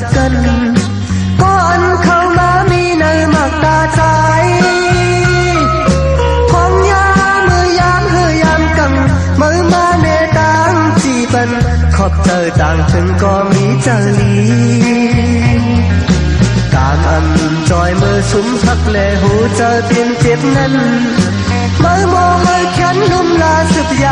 จักกันก่อนเข้ามามีในมากตาใจของยามือยามเฮยามกังมือมาเนตังจีบันขอบเจอต่างถึงก็มีเจลีการอันจอยมือสุมทักแลหูเจอเตียนเจ็บนั้นมือโมเฮยแขนนุ่มลาสืบยา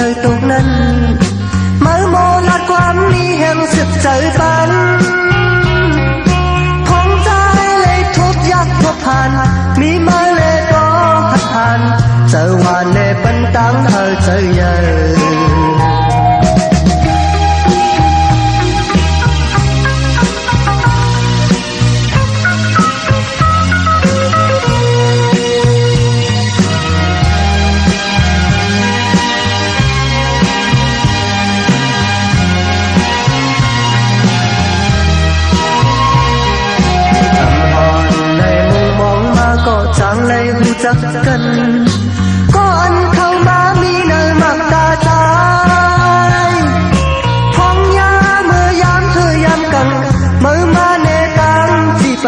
วานเล่เป็นตังเ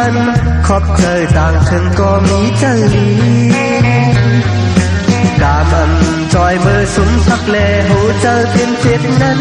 ันขอบเจอต่างฉันก็มีใจลีกามันจอยเบอร์สุมพักแลหูเจอเพียนเจ็บนั้น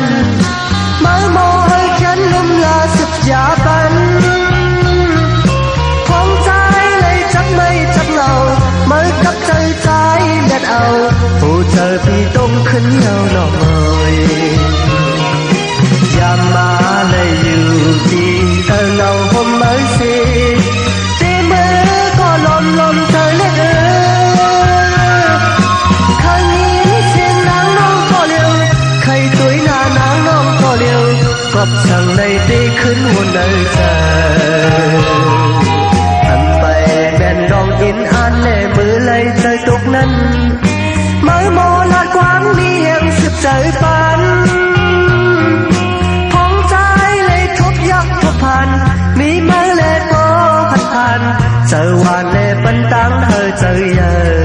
ับสั่งในตีขึ้นหัวนใจอันไปแบนรองอินอันแน่มือไหลใจตกนั้นมือโมลาดความเนียงสืบใจปันท้องใจเลยทบยักทบพัน มีมือเล่โปพันพันเจอวานเล่ปันตังเธอเจอเยอ